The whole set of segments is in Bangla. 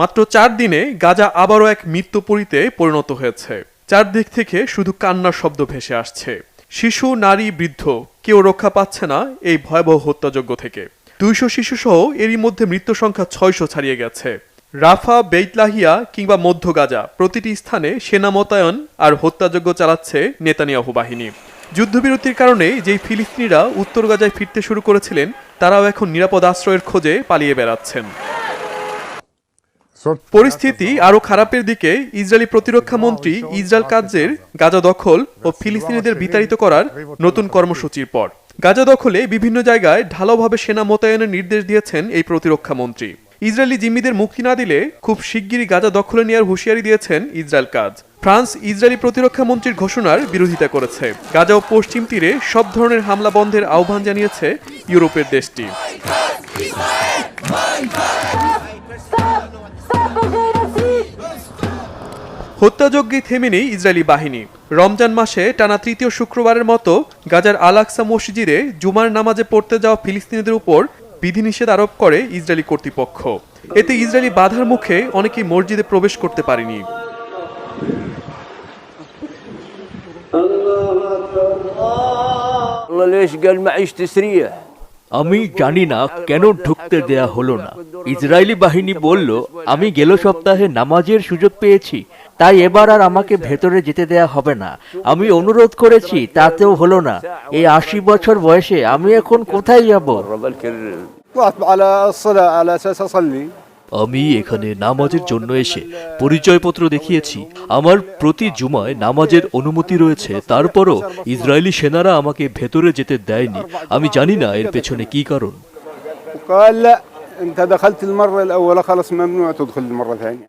মাত্র চার দিনে গাজা আবারও এক মৃত্যুপুরীতে পরিণত হয়েছে। চারদিক থেকে শুধু কান্নার শব্দ ভেসে আসছে। শিশু, নারী, বৃদ্ধ, কেউ রক্ষা পাচ্ছে না এই ভয়াবহ হত্যাযজ্ঞ থেকে। দুইশো শিশু সহ এরই মধ্যে মৃত্যু সংখ্যা ছয়শো ছাড়িয়ে গেছে। রাফা, বেইতলাহিয়া কিংবা মধ্য গাজা, প্রতিটি স্থানে সেনা মোতায়েন আর হত্যাযজ্ঞ চালাচ্ছে নেতানিয়াহু বাহিনী। যুদ্ধবিরতির কারণে যেই ফিলিস্তিনিরা উত্তর গাজায় ফিরতে শুরু করেছিলেন, তারাও এখন নিরাপদ আশ্রয়ের খোঁজে পালিয়ে বেড়াচ্ছেন। পরিস্থিতি আরও খারাপের দিকে ইসরায়েলি প্রতিরক্ষা মন্ত্রী ইসরায়েল কাজের গাজা দখল ও ফিলিস্তিনিদের বিতাড়িত করার নতুন কর্মসূচির পর। গাজা দখলে বিভিন্ন জায়গায় ঢালাওভাবে সেনা মোতায়েনের নির্দেশ দিয়েছেন এই প্রতিরক্ষা মন্ত্রী। ইসরায়েলি জিম্মিদের মুক্তি না দিলে খুব শিগগিরই গাজা দখলে নেওয়ার হুঁশিয়ারি দিয়েছেন ইসরায়েল কাজ। ফ্রান্স ইসরায়েলি প্রতিরক্ষা মন্ত্রীর ঘোষণার বিরোধিতা করেছে। গাজা ও পশ্চিম তীরে সব ধরনের হামলা বন্ধের আহ্বান জানিয়েছে ইউরোপের দেশটি। হত্যাযজ্ঞে থেমে নেই ইসরায়েলি বাহিনী। রমজান মাসে টানা তৃতীয় শুক্রবারের মতো গাজার আলাকসা মসজিদে জুমার নামাজে পড়তে যাওয়া ফিলিস্তিনিদের উপর বিধিনিষেধ আরোপ করে ইসরায়েলি কর্তৃপক্ষ। এতে ইসরায়েলি বাধার মুখে অনেকেই মসজিদে প্রবেশ করতে পারেনি। আমি জানি না কেন ঢুকতে দেয়া হলো না। ইসরায়েলি বাহিনী বলল, আমি গেল সপ্তাহে নামাজের সুযোগ পেয়েছি। তাই এবার আর আমাকে ভেতরে যেতে দেয়া হবে না আমি অনুরোধ করেছি তাতেও হলো না এই আশি বছর বয়সে আমি এখন কোথায় যাব مرة بالكرر طلعت على الصلاة على أساس أصلي আমি এখানে নামাজের জন্য এসে পরিচয়পত্র দেখিয়েছি আমার প্রতি জুমায় নামাজের অনুমতি রয়েছে তারপরও ইসরায়েলি সেনারা আমাকে ভেতরে যেতে দেয়নি আমি জানি না এর পেছনে কি কারণ وقال لا أنت دخلت المرة الأولى خلاص ممنوع تدخل المرة الثانية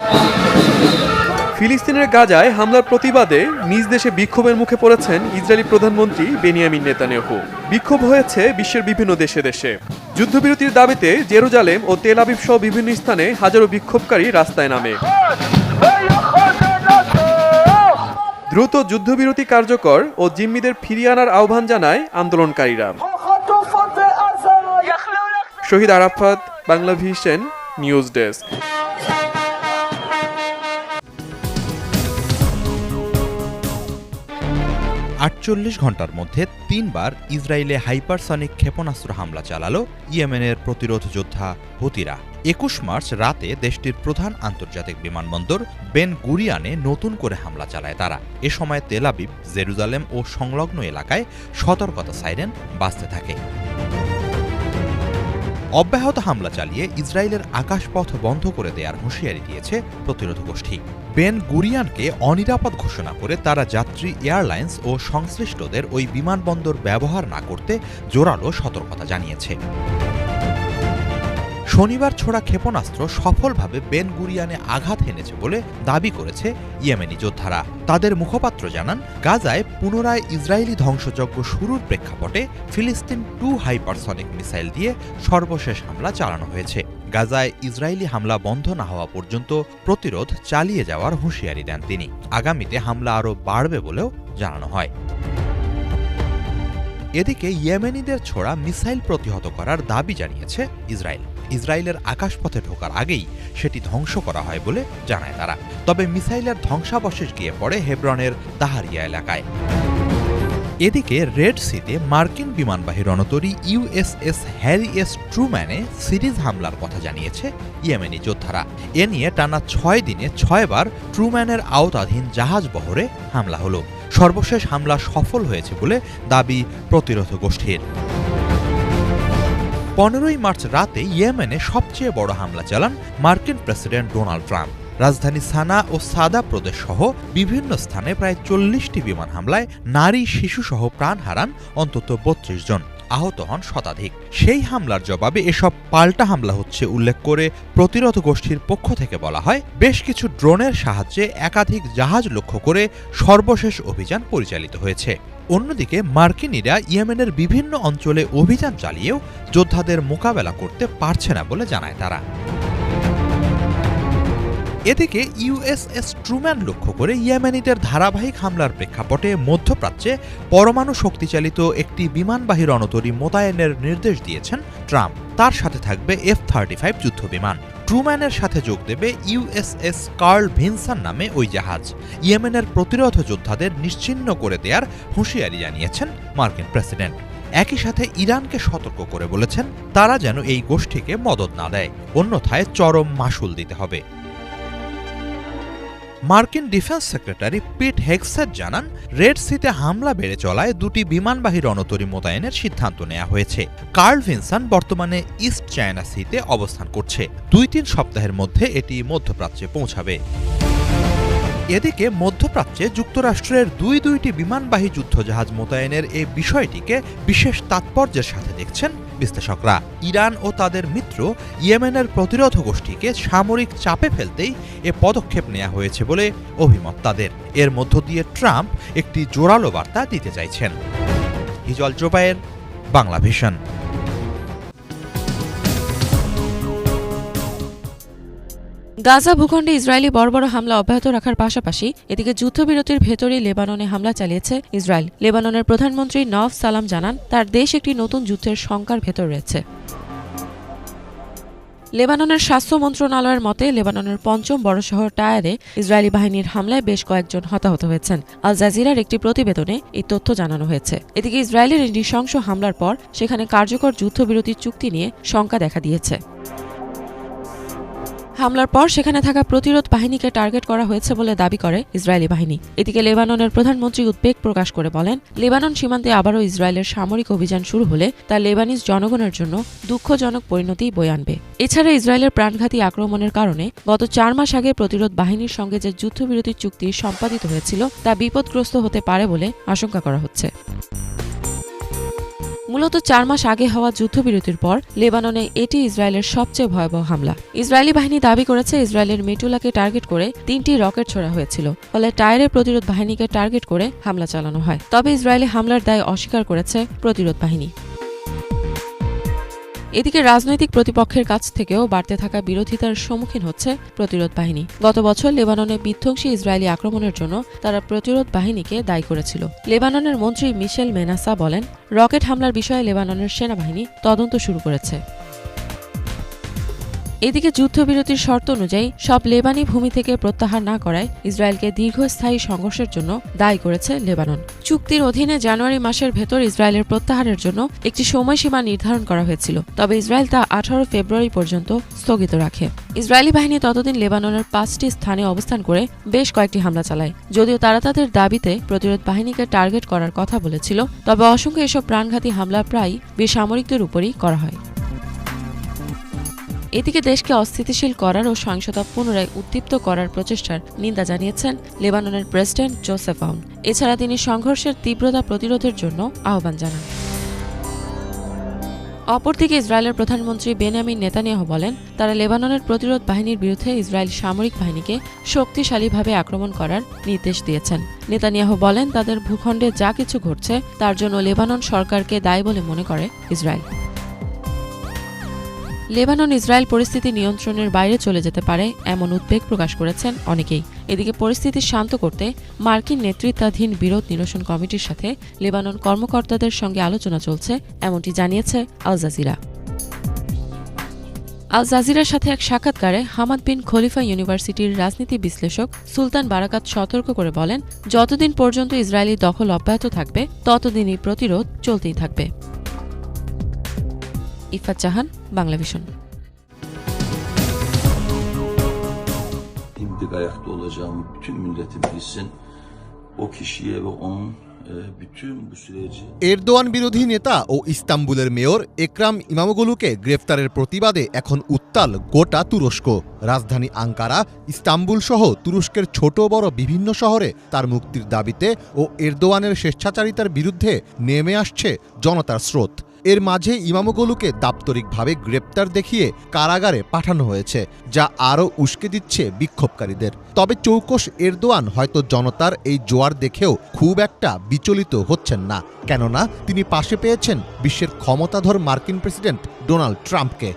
ফিলিস্তিনের গাজায় হামলার প্রতিবাদে নিজ দেশে বিক্ষোভের মুখে পড়েছেন ইসরায়েলি প্রধানমন্ত্রী বেনিয়ামিন নেতানিয়াহু। বিক্ষোভ হয়েছে বিশ্বের বিভিন্ন দেশে দেশে। যুদ্ধবিরতির দাবিতে জেরুজালেম ও তেল আবিব সহ বিভিন্ন স্থানে হাজারো বিক্ষোভকারী রাস্তায় নামে। দ্রুত যুদ্ধবিরতি কার্যকর ও জিম্মিদের ফিরিয়ে আনার আহ্বান জানায় আন্দোলনকারীরা। Shahid Arafat Bangla vision news desk. আটচল্লিশ ঘণ্টার মধ্যে তিনবার ইসরায়েলে হাইপারসনিক ক্ষেপণাস্ত্র হামলা চালালো ইয়েমেনের প্রতিরোধ যোদ্ধা হুতিরা। একুশ মার্চ রাতে দেশটির প্রধান আন্তর্জাতিক বিমানবন্দর বেন গুরিয়ানে নতুন করে হামলা চালায় তারা। এ সময় তেলাবিব জেরুজালেম ও সংলগ্ন এলাকায় সতর্কতা সাইরেন বাঁচতে থাকে। অব্যাহত হামলা চালিয়ে ইসরায়েলের আকাশপথ বন্ধ করে দেওয়ার হুঁশিয়ারি দিয়েছে প্রতিরোধ গোষ্ঠী। বেন গুরিয়ানকে অনিরাপদ ঘোষণা করে তারা যাত্রী, এয়ারলাইন্স ও সংশ্লিষ্টদের ওই বিমানবন্দর ব্যবহার না করতে জোরালো সতর্কতা জানিয়েছে। শনিবার ছোড়া ক্ষেপণাস্ত্র সফলভাবে বেন গুরিয়ানে আঘাত হেনেছে বলে দাবি করেছে ইয়েমেনি যোদ্ধারা। তাদের মুখপাত্র জানান, গাজায় পুনরায় ইসরায়েলি ধ্বংসযজ্ঞ শুরুর প্রেক্ষাপটে ফিলিস্তিন টু হাইপারসনিক মিসাইল দিয়ে সর্বশেষ হামলা চালানো হয়েছে। গাজায় ইসরায়েলি হামলা বন্ধ না হওয়া পর্যন্ত প্রতিরোধ চালিয়ে যাওয়ার হুঁশিয়ারি দেন তিনি। আগামীতে হামলা আরও বাড়বে বলেও জানানো হয়। এদিকে ইয়েমেনিদের ছোড়া মিসাইল প্রতিহত করার দাবি জানিয়েছে ইসরায়েল। ইসরায়েলের আকাশপথে ঢোকার আগেই সেটি ধ্বংস করা হয় বলে জানায় তারা। তবে মিসাইলের ধ্বংসাবশেষ গিয়ে পড়ে হেব্রনের দাহারিয়া এলাকায়। এদিকে রেড সিতে মার্কিন বিমানবাহী রণতরী ইউএসএস হ্যারি এস ট্রুম্যানে সিরিজ হামলার কথা জানিয়েছে ইয়েমেনি যোদ্ধারা। এ নিয়ে টানা ছয় দিনে ছয়বার ট্রুম্যানের আওতাধীন জাহাজ বহরে হামলা হলো। সর্বশেষ হামলা সফল হয়েছে বলে দাবি প্রতিরোধ গোষ্ঠীর। পনেরোই মার্চ রাতে ইয়েমেনে সবচেয়ে বড় হামলা চালান মার্কিন প্রেসিডেন্ট ডোনাল্ড ট্রাম্প। রাজধানী সানা ও সাদা প্রদেশ সহ বিভিন্ন স্থানে প্রায় চল্লিশটি বিমান হামলায় নারী, শিশুসহ প্রাণ হারান অন্তত বত্রিশ জন। আহত হন শতাধিক। সেই হামলার জবাবে এসব পাল্টা হামলা হচ্ছে উল্লেখ করে প্রতিরোধ গোষ্ঠীর পক্ষ থেকে বলা হয়, বেশ কিছু ড্রোনের সাহায্যে একাধিক জাহাজ লক্ষ্য করে সর্বশেষ অভিযান পরিচালিত হয়েছে। অন্যদিকে মার্কিনিরা ইয়েমেনের বিভিন্ন অঞ্চলে অভিযান চালিয়েও যোদ্ধাদের মোকাবেলা করতে পারছে না বলে জানায় তারা। এদিকে ইউএসএস ট্রুম্যান লক্ষ্য করে ইয়েমেনিদের ধারাবাহিক হামলার প্রেক্ষাপটে মধ্যপ্রাচ্যে পরমাণু শক্তিচালিত একটি বিমানবাহী রণতরী মোতায়েনের নির্দেশ দিয়েছেন ট্রাম্প। তার সাথে থাকবে এফ থার্টি ফাইভ যুদ্ধবিমান। ট্রুম্যানের সাথে যোগ দেবে ইউএসএস কার্ল ভিনসান নামে ওই জাহাজ। ইয়েমেনের প্রতিরোধ যোদ্ধাদের নিশ্চিহ্ন করে দেয়ার হুঁশিয়ারি জানিয়েছেন মার্কিন প্রেসিডেন্ট। একই সাথে ইরানকে সতর্ক করে বলেছেন, তারা যেন এই গোষ্ঠীকে মদত না দেয়। অন্যথায় চরম মাসুল দিতে হবে। মার্কিন ডিফেন্স সেক্রেটারি পিট হেক্সার জানান, রেড সিতে হামলা বেড়ে চলায় দুটি বিমানবাহী রণতরী মোতায়েনের সিদ্ধান্ত নেওয়া হয়েছে। কার্ল ভিনসান বর্তমানে ইস্ট চায়না সিতে অবস্থান করছে। দুই তিন সপ্তাহের মধ্যে এটি মধ্যপ্রাচ্যে পৌঁছাবে। এদিকে মধ্যপ্রাচ্যে যুক্তরাষ্ট্রের দুই দুইটি বিমানবাহী যুদ্ধজাহাজ মোতায়েনের এই বিষয়টিকে বিশেষ তাৎপর্যের সাথে দেখছেন বিশ্লেষকরা ইরান ও তাদের মিত্র ইয়েমেনের প্রতিরোধ গোষ্ঠীকে সামরিক চাপে ফেলতেই এ পদক্ষেপ নেওয়া হয়েছে বলে অভিমত তাদের। এর মধ্য দিয়ে ট্রাম্প একটি জোরালো বার্তা দিতে চাইছেন। হিজল জোবায়ের বাংলা ভিশন গাজা ভূখণ্ডে ইসরায়েলি বর্বর হামলা অব্যাহত রাখার পাশাপাশি এদিকে যুদ্ধবিরতির ভেতরেই লেবাননে হামলা চালিয়েছে ইসরায়েল। লেবাননের প্রধানমন্ত্রী নওয়াফ সালাম জানান, তার দেশ একটি নতুন যুদ্ধের শঙ্কার ভেতর রয়েছে। লেবাননের স্বাস্থ্য মন্ত্রণালয়ের মতে, লেবাননের পঞ্চম বড় শহর টায়ারে ইসরায়েলি বাহিনীর হামলায় বেশ কয়েকজন হতাহত হয়েছেন। আল জাজিরার একটি প্রতিবেদনে এই তথ্য জানানো হয়েছে। এদিকে ইসরায়েলের নৃশংস হামলার পর সেখানে কার্যকর যুদ্ধবিরতির চুক্তি নিয়ে শঙ্কা দেখা দিয়েছে। হামলার পর সেখানে থাকা প্রতিরোধ বাহিনীকে টার্গেট করা হয়েছে বলে দাবি করে ইসরায়েলি বাহিনী। এদিকে লেবাননের প্রধানমন্ত্রী উদ্বেগ প্রকাশ করে বলেন, লেবানন সীমান্তে আবারও ইসরায়েলের সামরিক অভিযান শুরু হলে তা লেবানিজ জনগণের জন্য দুঃখজনক পরিণতি বয়ে আনবে। এছাড়া ইসরায়েলের প্রাণঘাতী আক্রমণের কারণে গত চার মাস আগে প্রতিরোধ বাহিনীর সঙ্গে যে যুদ্ধবিরতির চুক্তি সম্পাদিত হয়েছিল তা বিপদগ্রস্ত হতে পারে বলে আশঙ্কা করা হচ্ছে। মূলত চার মাস আগে হওয়া যুদ্ধবিরতির পর লেবাননে এটি ইসরায়েলের সবচেয়ে ভয়াবহ হামলা। ইসরায়েলি বাহিনী দাবি করেছে ইসরায়েলের মেটুলাকে টার্গেট করে তিনটি রকেট ছোড়া হয়েছিল, ফলে টায়ারের প্রতিরোধ বাহিনীকে টার্গেট করে হামলা চালানো হয়। তবে ইসরায়েলি হামলার দায় অস্বীকার করেছে প্রতিরোধ বাহিনী। এদিকে রাজনৈতিক প্রতিপক্ষের কাছ থেকেও বাড়তে থাকা বিরোধিতার সম্মুখীন হচ্ছে প্রতিরোধ বাহিনী। গত বছর লেবাননে বিধ্বংসী ইসরায়েলি আক্রমণের জন্য তারা প্রতিরোধ বাহিনীকে দায়ী করেছিল। লেবাননের মন্ত্রী মিশেল মেনাসা বলেন, রকেট হামলার বিষয়ে লেবাননের সেনাবাহিনী তদন্ত শুরু করেছে। এদিকে যুদ্ধবিরতির শর্ত অনুযায়ী সব লেবানি ভূমি থেকে প্রত্যাহার না করায় ইসরায়েলকে দীর্ঘস্থায়ী সংঘর্ষের জন্য দায়ী করেছে লেবানন। চুক্তির অধীনে জানুয়ারি মাসের ভেতর ইসরায়েলের প্রত্যাহারের জন্য একটি সময়সীমা নির্ধারণ করা হয়েছিল। তবে ইসরায়েল তা আঠারো ফেব্রুয়ারি পর্যন্ত স্থগিত রাখে। ইসরায়েলি বাহিনী ততদিন লেবাননের পাঁচটি স্থানে অবস্থান করে বেশ কয়েকটি হামলা চালায়। যদিও তারা তাদের দাবিতে প্রতিরোধ বাহিনীকে টার্গেট করার কথা বলেছিল, তবে অসংখ্য এসব প্রাণঘাতী হামলা প্রায় বেসামরিকদের উপরই করা হয়। এদিকে দেশকে অস্থিতিশীল করার ও সহিংসতা পুনরায় উদ্দীপ্ত করার প্রচেষ্টার নিন্দা জানিয়েছেন লেবাননের প্রেসিডেন্ট জোসেফ আউন। এছাড়া তিনি সংঘর্ষের তীব্রতা প্রতিরোধের জন্য আহ্বান জানান। অপরদিকে ইসরায়েলের প্রধানমন্ত্রী বেনামিন নেতানিয়াহু বলেন, তারা লেবাননের প্রতিরোধ বাহিনীর বিরুদ্ধে ইসরায়েল সামরিক বাহিনীকে শক্তিশালীভাবে আক্রমণ করার নির্দেশ দিয়েছেন। নেতানিয়াহু বলেন, তাদের ভূখণ্ডে যা কিছু ঘটছে, তার জন্য লেবানন সরকারকে দায়ী বলে মনে করে ইসরায়েল। লেবানন ইসরায়েল পরিস্থিতি নিয়ন্ত্রণের বাইরে চলে যেতে পারে এমন উদ্বেগ প্রকাশ করেছেন অনেকেই। এদিকে পরিস্থিতি শান্ত করতে মার্কিন নেতৃত্বাধীন বিরোধ নিরসন কমিটির সাথে লেবানন কর্মকর্তাদের সঙ্গে আলোচনা চলছে, এমনটি জানিয়েছে আল জাজিরা। আল জাজিরার সাথে এক সাক্ষাৎকারে হামাদ বিন খলিফা ইউনিভার্সিটির রাজনীতি বিশ্লেষক সুলতান বারাকাত সতর্ক করে বলেন, যতদিন পর্যন্ত ইসরায়েলি দখল অব্যাহত থাকবে, ততদিনই প্রতিরোধ চলতেই থাকবে। Ifat Jahan Bangla vision. Dimdik ayakta olacağımı bütün milletim bilsin. O kişiye ve onun e, bütün bu süreci. Erdogan বিরোধী নেতা ও ইস্তাম্বুলের মেয়র একরাম ইমামোগলুকে গ্রেফতারের প্রতিবাদে এখন উত্তাল গোটা তুরস্ক। রাজধানী আঙ্কারা ইস্তাম্বুল সহ তুরস্কের ছোট বড় বিভিন্ন শহরে তার মুক্তির দাবিতে ও এরদোয়ানের স্বেচ্ছাচারিতার বিরুদ্ধে নেমে আসছে জনতার স্রোত। এর মাঝে ইমামোগলুকে দাপ্তরিকভাবে গ্রেপ্তার দেখিয়ে কারাগারে পাঠানো হয়েছে, যা আরও উস্কে দিচ্ছে বিক্ষোভকারীদের। তবে চৌকস এরদোয়ান হয়তো জনতার এই জোয়ার দেখেও খুব একটা বিচলিত হচ্ছেন না, কেননা তিনি পাশে পেয়েছেন বিশ্বের ক্ষমতাধর মার্কিন প্রেসিডেন্ট ডোনাল্ড ট্রাম্পকে।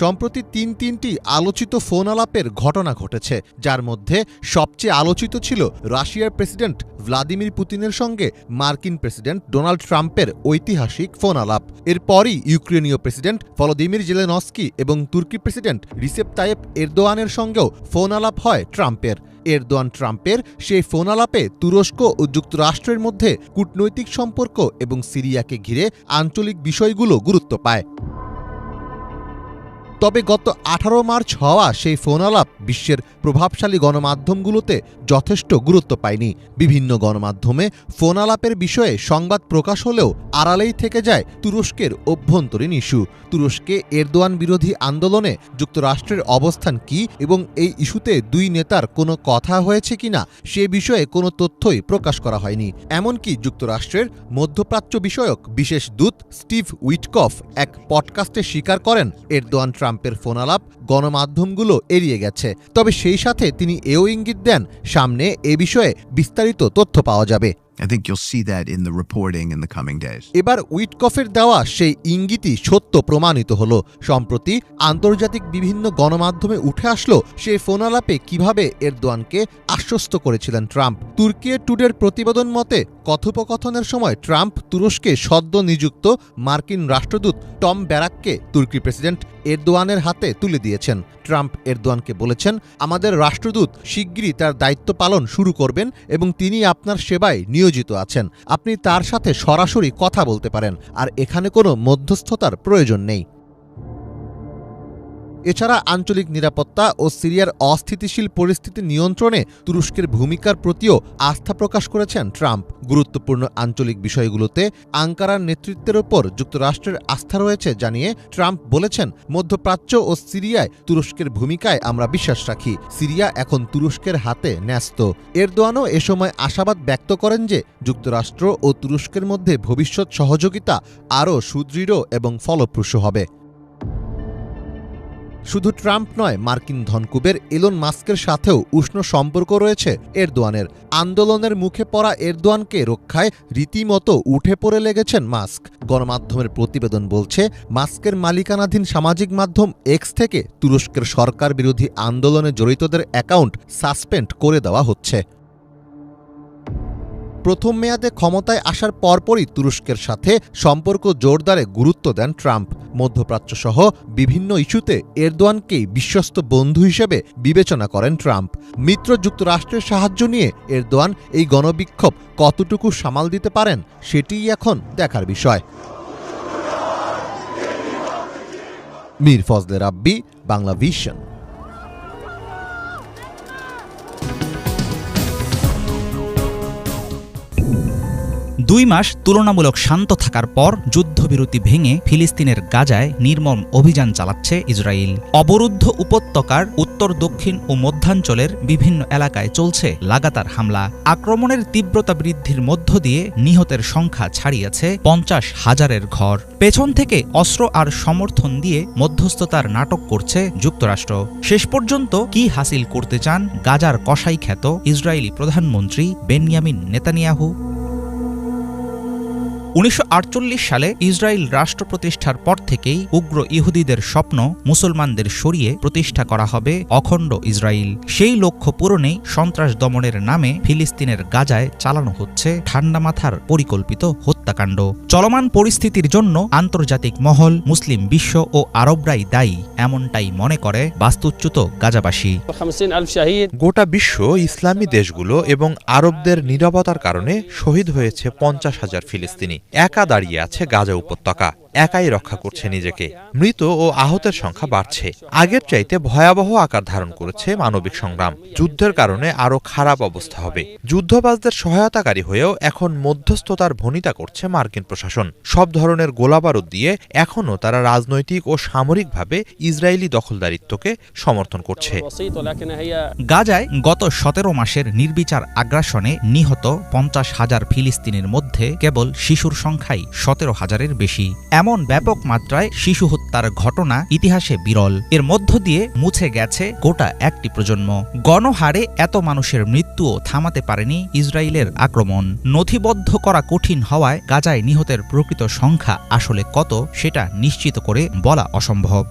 সম্প্রতি তিন তিনটি আলোচিত ফোন আলাপের ঘটনা ঘটেছে, যার মধ্যে সবচেয়ে আলোচিত ছিল রাশিয়ার প্রেসিডেন্ট ভ্লাদিমির পুতিনের সঙ্গে মার্কিন প্রেসিডেন্ট ডোনাল্ড ট্রাম্পের ঐতিহাসিক ফোন আলাপ এরপরই ইউক্রেনীয় প্রেসিডেন্ট ভলোদিমির জেলেনস্কি এবং তুর্কি প্রেসিডেন্ট রিসেপ তায়েব এরদোয়ানের সঙ্গেও ফোন আলাপ হয় ট্রাম্পের। এরদোয়ান ট্রাম্পের সেই ফোন আলাপে তুরস্ক ও যুক্তরাষ্ট্রের মধ্যে কূটনৈতিক সম্পর্ক এবং সিরিয়াকে ঘিরে আঞ্চলিক বিষয়গুলো গুরুত্ব পায়। তবে গত আঠারো মার্চ হওয়া সেই ফোন আলাপ বিশ্বের প্রভাবশালী গণমাধ্যমগুলোতে যথেষ্ট গুরুত্ব পায়নি। বিভিন্ন গণমাধ্যমে ফোন আলাপের বিষয়ে সংবাদ প্রকাশ হলেও আড়ালেই থেকে যায় তুরস্কের অভ্যন্তরীণ ইস্যু। তুরস্কে এরদোয়ান বিরোধী আন্দোলনে যুক্তরাষ্ট্রের অবস্থান কি এবং এই ইস্যুতে দুই নেতার কোনো কথা হয়েছে কিনা সে বিষয়ে কোনো তথ্যই প্রকাশ করা হয়নি। এমনকি যুক্তরাষ্ট্রের মধ্যপ্রাচ্য বিষয়ক বিশেষ দূত স্টিভ উইটকফ এক পডকাস্টে স্বীকার করেন, এরদোয়ান ট্রাম্পের ফোন আলাপ, গণমাধ্যমগুলো এড়িয়ে গেছে। তবে সেই সাথে তিনি এও ইঙ্গিত দেন, সামনে এ বিষয়ে বিস্তারিত তথ্য পাওয়া যাবে। I think you'll see that in the reporting in the coming days. এবার উইটকফের দেওয়া সেই ইঙ্গিতই সত্য প্রমাণিত হলো। সম্প্রতি আন্তর্জাতিক বিভিন্ন গণমাধ্যমে উঠে আসলো সেই ফোনালাপে কীভাবে এরদোয়ানকে আশ্বস্ত করেছিলেন ট্রাম্প। তুর্কিয়ে টুডের প্রতিবেদন মতে, কথোপকথনের সময় ট্রাম্প তুরস্কে সদ্য নিযুক্ত মার্কিন রাষ্ট্রদূত টম ব্যারাককে তুর্কি প্রেসিডেন্ট এরদোয়ানের হাতে তুলে দিয়েছেন। ট্রাম্প এরদোয়ানকে বলেছেন, আমাদের রাষ্ট্রদূত শিগগিরই তার দায়িত্ব পালন শুরু করবেন এবং তিনি আপনার সেবায় নিয়োজিত আছেন। আপনি তার সাথে সরাসরি কথা বলতে পারেন, আর এখানে কোনো মধ্যস্থতার প্রয়োজন নেই। এছাড়া আঞ্চলিক নিরাপত্তা ও সিরিয়ার অস্থিতিশীল পরিস্থিতি নিয়ন্ত্রণে তুরস্কের ভূমিকার প্রতিও আস্থা প্রকাশ করেছেন ট্রাম্প। গুরুত্বপূর্ণ আঞ্চলিক বিষয়গুলোতে আঙ্কারার নেতৃত্বের ওপর যুক্তরাষ্ট্রের আস্থা রয়েছে জানিয়ে ট্রাম্প বলেছেন, মধ্যপ্রাচ্য ও সিরিয়ায় তুরস্কের ভূমিকায় আমরা বিশ্বাস রাখি। সিরিয়া এখন তুরস্কের হাতে ন্যস্ত। এরদোয়ানও এ সময় আশাবাদ ব্যক্ত করেন যে যুক্তরাষ্ট্র ও তুরস্কের মধ্যে ভবিষ্যৎ সহযোগিতা আরও সুদৃঢ় এবং ফলপ্রসূ হবে। শুধু ট্রাম্প নয়, মার্কিন ধনকুবের এলন মাস্কের সাথেও উষ্ণ সম্পর্ক রয়েছে এরদোয়ানের। আন্দোলনের মুখে পড়া এরদোয়ানকে রক্ষায় রীতিমতো উঠে পড়ে লেগেছেন মাস্ক। গণমাধ্যমের প্রতিবেদন বলছে, মাস্কের মালিকানাধীন সামাজিক মাধ্যম এক্স থেকে তুরস্কের সরকার বিরোধী আন্দোলনে জড়িতদের অ্যাকাউন্ট সাসপেন্ড করে দেওয়া হচ্ছে। প্রথম মেয়াদে ক্ষমতায় আসার পরপরই তুরস্কের সাথে সম্পর্ক জোরদারে গুরুত্ব দেন ট্রাম্প। মধ্যপ্রাচ্য সহ বিভিন্ন ইস্যুতে এরদোয়ানকেই বিশ্বস্ত বন্ধু হিসেবে বিবেচনা করেন ট্রাম্প। মিত্র যুক্তরাষ্ট্রের সাহায্য নিয়ে এরদোয়ান এই গণবিক্ষোভ কতটুকু সামাল দিতে পারেন, সেটিই এখন দেখার বিষয়। মীর ফজলে রাব্বি, বাংলা ভিশন। দুই মাস তুলনামূলক শান্ত থাকার পর যুদ্ধবিরতি ভেঙে ফিলিস্তিনের গাজায় নির্মম অভিযান চালাচ্ছে ইসরায়েল। অবরুদ্ধ উপত্যকার উত্তর, দক্ষিণ ও মধ্যাঞ্চলের বিভিন্ন এলাকায় চলছে লাগাতার হামলা। আক্রমণের তীব্রতা বৃদ্ধির মধ্য দিয়ে নিহতের সংখ্যা ছাড়িয়েছে পঞ্চাশ হাজারের ঘর। পেছন থেকে অস্ত্র আর সমর্থন দিয়ে মধ্যস্থতার নাটক করছে যুক্তরাষ্ট্র। শেষ পর্যন্ত কি হাসিল করতে চান গাজার কসাই খ্যাত ইসরায়েলি প্রধানমন্ত্রী বেনিয়ামিন নেতানিয়াহু? উনিশশো আটচল্লিশ সালে ইসরায়েল রাষ্ট্র প্রতিষ্ঠার পর থেকেই উগ্র ইহুদিদের স্বপ্ন মুসলমানদের সরিয়ে প্রতিষ্ঠা করা হবে অখণ্ড ইসরায়েল। সেই লক্ষ্য পূরণেই সন্ত্রাস দমনের নামে ফিলিস্তিনের গাজায় চালানো হচ্ছে ঠান্ডা মাথার পরিকল্পিত হত্যাকাণ্ড। চলমান পরিস্থিতির জন্য আন্তর্জাতিক মহল মুসলিম বিশ্ব ও আরবরাই দায়ী এমনটাই মনে করে বাস্তুচ্যুত গাজাবাসী। গোটা বিশ্ব ইসলামী দেশগুলো এবং আরবদের নীরবতার কারণে শহীদ হয়েছে পঞ্চাশ হাজার ফিলিস্তিনি। একা দাঁড়িয়ে আছে গাজা উপত্যকা। একাই রক্ষা করছে নিজেকে। মৃত ও আহতের সংখ্যা বাড়ছে। আগের চাইতে ভয়াবহ আকার ধারণ করেছে মানবিক সংগ্রাম। যুদ্ধের কারণে আরও খারাপ অবস্থা হবে। যুদ্ধবাজদের সহায়তাকারী হয়েও এখন মধ্যস্থতার ভনিতা করছে মার্কিন প্রশাসন। সব ধরনের গোলাবারুদ দিয়ে এখনও তারা রাজনৈতিক ও সামরিকভাবে ইসরায়েলি দখলদারিত্বকে সমর্থন করছে। গাজায় গত সতেরো মাসের নির্বিচার আগ্রাসনে নিহত পঞ্চাশ হাজার ফিলিস্তিনের মধ্যে কেবল শিশুর সংখ্যাই সতেরো হাজারের বেশি। এমন ব্যাপক মাত্রায় শিশু হত্যার ঘটনা ইতিহাসে বিরল। এর মধ্য দিয়ে মুছে গেছে গোটা একটি প্রজন্ম। গণহারে এত মানুষের মৃত্যুও থামাতে পারেনি ইসরায়েলের আক্রমণ। নথিবদ্ধ করা কঠিন হওয়ায় গাজায় নিহতের প্রকৃত সংখ্যা আসলে কত সেটা নিশ্চিত করে বলা অসম্ভব।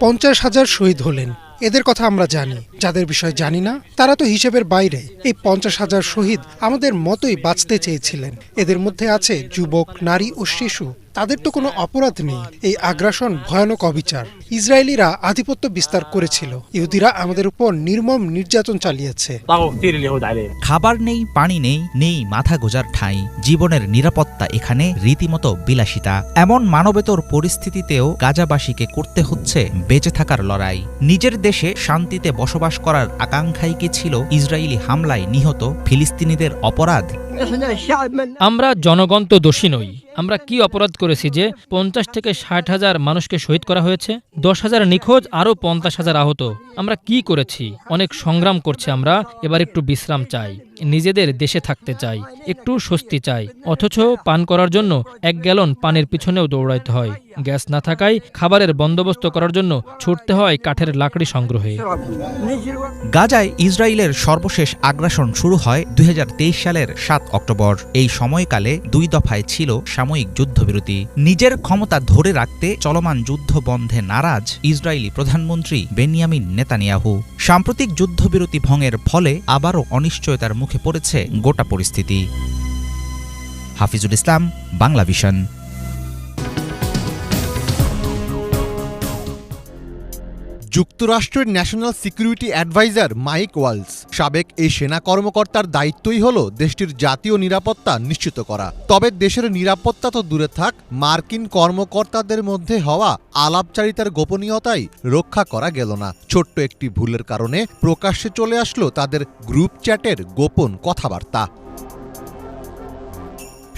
পঞ্চাশ হাজার শহীদ হলেন। এদের কথা আমরা জানি। যাদের বিষয় জানি না, তারা তো হিসেবের বাইরে। এই পঞ্চাশ হাজার শহীদ আমাদের মতোই বাঁচতে চেয়েছিলেন। এদের মধ্যে আছে যুবক, নারী ও শিশু। তাদের তো কোনো অপরাধ নেই। এই আগ্রাসন ভয়ানক অবিচার। ইসরায়েলিরা আধিপত্য বিস্তার করেছিল। ইহুদিরা আমাদের উপর নির্মম নির্যাতন চালিয়েছে। খাবার নেই পানি নেই নেই মাথা গোজার ঠাঁই। জীবনের নিরাপত্তা এখানে রীতিমতো বিলাসিতা। এমন মানবেতর পরিস্থিতিতেও গাজাবাসীকে করতে হচ্ছে বেঁচে থাকার লড়াই। নিজের দেশে শান্তিতে বসবাস করার আকাঙ্ক্ষাই কি ছিল ইসরায়েলি হামলায় নিহত ফিলিস্তিনিদের অপরাধ? আমরা জনগণ তো দোষী নই। আমরা কি অপরাধ করেছি যে পঞ্চাশ থেকে ষাট হাজার মানুষকে শহীদ করা হয়েছে? দশ হাজার নিখোঁজ, আরও পঞ্চাশ হাজার আহত। আমরা কি করেছি? অনেক সংগ্রাম করছি আমরা, এবার একটু বিশ্রাম চাই। নিজেদের দেশে থাকতে চাই, একটু স্বস্তি চাই, অথচ পান করার জন্য এক গ্যালন পানের পিছনেও দৌড়াইতে হয়। গ্যাস না থাকায় খাবারের বন্দোবস্ত করার জন্য ছুটতে হয় কাঠের লাকড়ি সংগ্রহে। গাজায় ইসরায়েলের সর্বশেষ আগ্রাসন শুরু হয় দুই হাজার তেইশ সালের সাত অক্টোবর। এই সময়কালে দুই দফায় ছিল সাময়িক যুদ্ধবিরতি। নিজের ক্ষমতা ধরে রাখতে চলমান যুদ্ধ বন্ধে নারাজ ইসরায়েলি প্রধানমন্ত্রী বেনিয়ামিন নেতানিয়াহু। সাম্প্রতিক যুদ্ধবিরতি ভঙ্গের ফলে আবারও অনিশ্চয়তার মুখে পড়েছে গোটা পরিস্থিতি। হাফিজুল ইসলাম বাংলা ভিশন। যুক্তরাষ্ট্রের national security adviser Mike Waltz সাবেক এই সেনা কর্মকর্তার দায়িত্বই হল দেশটির জাতীয় নিরাপত্তা নিশ্চিত করা। তবে দেশের নিরাপত্তা তো দূরে থাক, মার্কিন কর্মকর্তাদের মধ্যে হওয়া আলাপচারিতার গোপনীয়তাই রক্ষা করা গেল না। ছোট্ট একটি ভুলের কারণে প্রকাশ্যে চলে আসলো তাদের গ্রুপ চ্যাটের গোপন কথাবার্তা।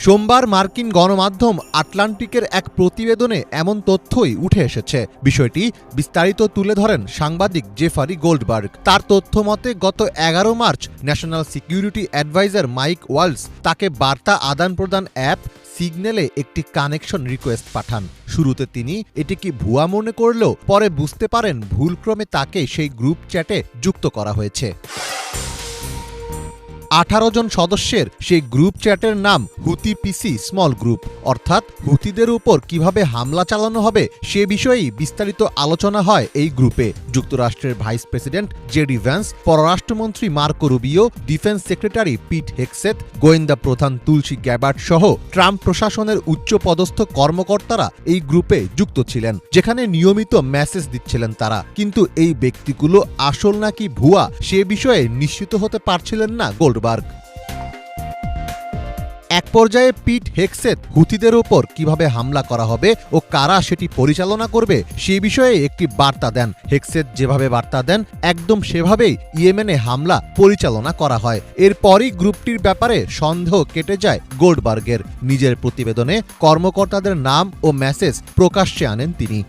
সোমবার মার্কিন গণমাধ্যম আটলান্টিকের এক প্রতিবেদনে এমন তথ্যই উঠে এসেছে। বিষয়টি বিস্তারিত তুলে ধরেন সাংবাদিক জেফারি গোল্ডবার্গ। তার তথ্য মতে, গত এগারো March national security adviser Mike Waltz তাকে বার্তা আদান প্রদান অ্যাপ সিগন্যালে একটি কানেকশন রিকোয়েস্ট পাঠান। শুরুতে তিনি এটিকে ভুয়া মনে করলেও পরে বুঝতে পারেন ভুলক্রমে তাকে সেই গ্রুপ চ্যাটে যুক্ত করা হয়েছে। আঠারো জন সদস্যের সেই গ্রুপ চ্যাটের নাম হুতি পিসি স্মল গ্রুপ। অর্থাৎ হুতিদের উপর কীভাবে হামলা চালানো হবে সে বিষয়েই বিস্তারিত আলোচনা হয় এই গ্রুপে। যুক্তরাষ্ট্রের ভাইস প্রেসিডেন্ট জেডি ভ্যান্স, পররাষ্ট্রমন্ত্রী Marco Rubio, defence secretary Pete Hegseth গোয়েন্দা প্রধান তুলসী গ্যাবার্ট সহ ট্রাম্প প্রশাসনের উচ্চপদস্থ কর্মকর্তারা এই গ্রুপে যুক্ত ছিলেন, যেখানে নিয়মিত মেসেজ দিচ্ছিলেন তারা। কিন্তু এই ব্যক্তিগুলো আসল নাকি ভুয়া সে বিষয়ে নিশ্চিত হতে পারছিলেন না গোল্ডবার্গ এক পর্যায়ে পিট হেক্সেত হুতিদের ওপর কীভাবে হামলা করা হবে ও কারা সেটি পরিচালনা করবে, সে বিষয়ে একটি বার্তা দেন। হেক্সেত যেভাবে বার্তা দেন, একদম সেভাবেই ইয়েমেনে হামলা পরিচালনা করা হয়। এরপরই গ্রুপটির ব্যাপারে সন্দেহ কেটে যায় গোল্ডবার্গের। নিজের প্রতিবেদনে কর্মকর্তাদের নাম ও মেসেজ প্রকাশ্যে আনেন তিনি।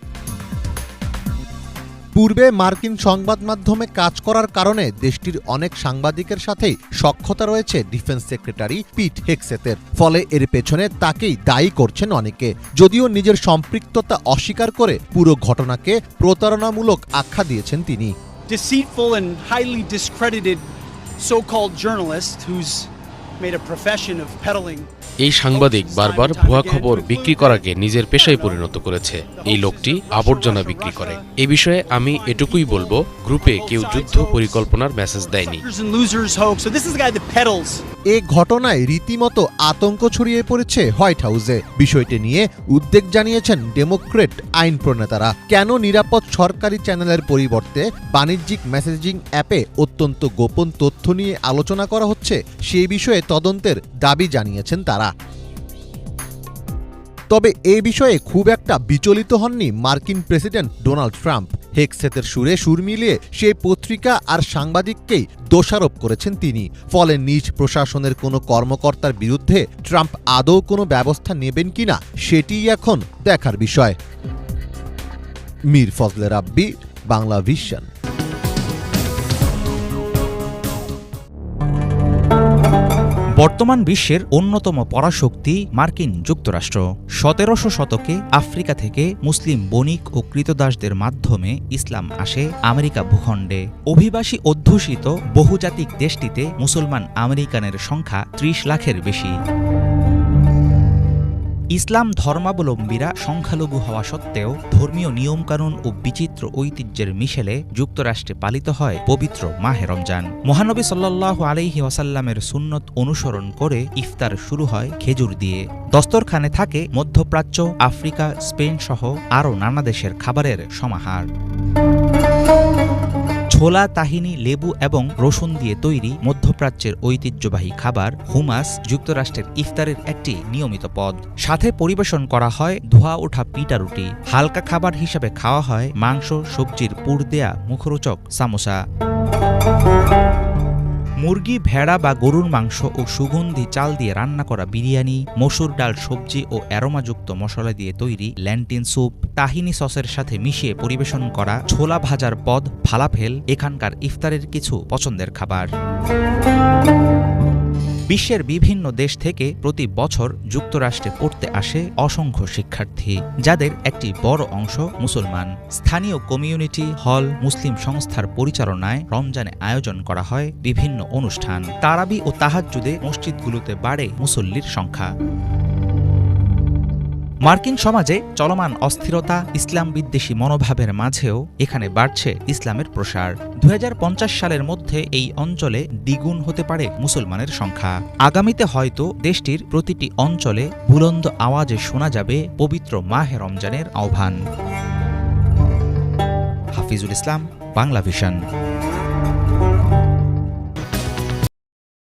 পূর্বে মার্কিন সংবাদ মাধ্যমে কাজ করার কারণে দেশটির অনেক সাংবাদিকের সাথেই সক্ষতা রয়েছে ডিফেন্স সেক্রেটারি পিট হেক্সেতের। ফলে এর পেছনে তাকেই দায়ী করছেন অনেকে। যদিও নিজের সম্পৃক্ততা অস্বীকার করে পুরো ঘটনাকে প্রতারণামূলক আখ্যা দিয়েছেন তিনি। So-called journalist who's made a profession of peddling এই সাংবাদিক বারবার ভুয়া খবর বিক্রি করাকে নিজের পেশায় পরিণত করেছে। এই লোকটি আবর্জনা বিক্রি করে। এ বিষয়ে আমি এটুকুই বলব গ্রুপে কেউ যুদ্ধ পরিকল্পনার মেসেজ দেয়নি। এ ঘটনায় রীতিমতো আতঙ্ক ছড়িয়ে পড়েছে হোয়াইট হাউসে। বিষয়টি নিয়ে উদ্বেগ জানিয়েছেন ডেমোক্রেট আইন প্রণেতারা। কেন নিরাপদ সরকারি চ্যানেলের পরিবর্তে বাণিজ্যিক মেসেজিং অ্যাপে অত্যন্ত গোপন তথ্য নিয়ে আলোচনা করা হচ্ছে সেই বিষয়ে তদন্তের দাবি জানিয়েছেন তারা। তবে এ বিষয়ে খুব একটা বিচলিত হননি মার্কিন প্রেসিডেন্ট ডোনাল্ড ট্রাম্প। হেক্সেতের সুরে সুর মিলিয়ে সেই পত্রিকা আর সাংবাদিককেই দোষারোপ করেছেন তিনি। ফলে নিজ প্রশাসনের কোনো কর্মকর্তার বিরুদ্ধে ট্রাম্প আদৌ কোনো ব্যবস্থা নেবেন কিনা সেটিই এখন দেখার বিষয়। মীর ফজলে রাব্বি, বাংলা ভিশন। বর্তমান বিশ্বের অন্যতম পরাশক্তি মার্কিন যুক্তরাষ্ট্র। সতেরোশো শতকে আফ্রিকা থেকে মুসলিম বণিক ও কৃতদাসদের মাধ্যমে ইসলাম আসে আমেরিকা ভূখণ্ডে। অভিবাসী অধ্যুষিত বহুজাতিক দেশটিতে মুসলমান আমেরিকানের সংখ্যা ত্রিশ লাখের বেশি। ইসলাম ধর্মাবলম্বীরা সংখ্যালঘু হওয়া সত্ত্বেও ধর্মীয় নিয়মকানুন ও বিচিত্র ঐতিহ্যের মিশেলে যুক্তরাষ্ট্রে পালিত হয় পবিত্র মাহে রমজান। মহানবী সাল্লাহ আলাইহি ওয়াসাল্লামের সুন্নত অনুসরণ করে ইফতার শুরু হয় খেজুর দিয়ে। দস্তরখানে থাকে মধ্যপ্রাচ্য, আফ্রিকা, স্পেন সহ আরও নানা দেশের খাবারের সমাহার। ছোলা তাহিনি, লেবু এবং রসুন দিয়ে তৈরি মধ্যপ্রাচ্যের ঐতিহ্যবাহী খাবার হুমাস যুক্তরাষ্ট্রের ইফতারের একটি নিয়মিত পদ। সাথে পরিবেশন করা হয় ধোয়া ওঠা পিটা রুটি, হালকা খাবার হিসাবে খাওয়া হয় মাংস, সবজির পুর দেয়া মুখরোচক সামোসা। মুরগি, ভেড়া বা গরুর মাংস ও সুগন্ধি চাল দিয়ে রান্না করা বিরিয়ানি, মসুর ডাল সবজি ও অ্যারোমাযুক্ত মশলা দিয়ে তৈরি ল্যান্টিন স্যুপ, তাহিনি সসের সাথে মিশিয়ে পরিবেশন করা ছোলা ভাজার পদ, ফালাফেল, এখানকার ইফতারের কিছু পছন্দের খাবার। বিশ্বের বিভিন্ন দেশ থেকে প্রতি বছর যুক্তরাষ্ট্রে পড়তে আসে অসংখ্য শিক্ষার্থী, যাদের একটি বড় অংশ মুসলমান। স্থানীয় কমিউনিটি হল মুসলিম সংস্থার পরিচালনায় রমজানে আয়োজন করা হয় বিভিন্ন অনুষ্ঠান। তারাবি ও তাহাজুদে মসজিদগুলোতে বাড়ে মুসল্লির সংখ্যা। মার্কিন সমাজে চলমান অস্থিরতা, ইসলাম বিদ্বেষী মনোভাবের মাঝেও এখানে বাড়ছে ইসলামের প্রসার। দু হাজার পঞ্চাশ সালের মধ্যে এই অঞ্চলে দ্বিগুণ হতে পারে মুসলমানের সংখ্যা। আগামীতে হয়তো দেশটির প্রতিটি অঞ্চলে বুলন্দ আওয়াজে শোনা যাবে পবিত্র মাহে রমজানের আহ্বান। হাফিজুল ইসলাম বাংলা ভিশন